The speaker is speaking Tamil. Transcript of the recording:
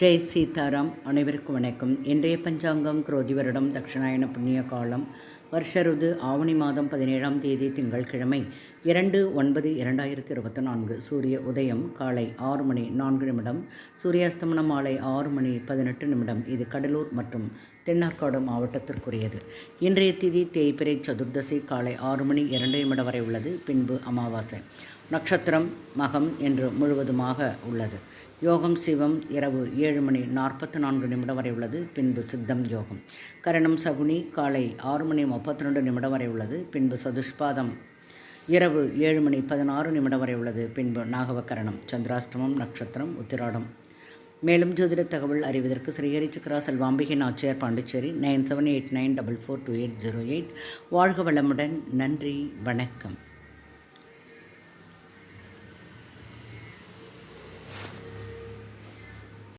ஜெய் சீதாராம் அனைவருக்கும் வணக்கம். இன்றைய பஞ்சாங்கம் குரோதி வருடம் தட்சிணாயன புண்ணிய காலம் வருஷ ருது ஆவணி மாதம் பதினேழாம் தேதி திங்கட்கிழமை இரண்டு ஒன்பது இரண்டாயிரத்தி இருபத்தி நான்கு சூரிய உதயம் காலை ஆறு மணி நான்கு நிமிடம் சூரியாஸ்தமனம் மாலை ஆறு மணி பதினெட்டு நிமிடம் இது கடலூர் மற்றும் தென்னார்காடு மாவட்டத்திற்குரியது. இன்றைய திதி தேய்பிரை சதுர்தசி காலை ஆறு மணி இரண்டு நிமிடம் வரை உள்ளது. பின்பு அமாவாசை. நட்சத்திரம் மகம் என்று முழுவதுமாக உள்ளது. யோகம் சிவம் இரவு ஏழு மணி நாற்பத்தி நான்கு நிமிடம் வரை உள்ளது பின்பு சித்தம் யோகம். கரணம் சகுனி காலை ஆறு மணி முப்பத்தி ரெண்டு நிமிடம் வரை உள்ளது பின்பு சதுஷ்பாதம் இரவு ஏழு மணி பதினாறு நிமிடம் வரை உள்ளது பின்பு நாகவக்கரணம் சந்திராஷ்டமம் நட்சத்திரம் உத்திராடம். மேலும் ஜோதிட தகவல் அறிவதற்கு Srihari Chakra Selvambigai Nachiyar Pondicherry nine seven eight nine double four two eight zero eight. வாழ்க வளமுடன் நன்றி வணக்கம்.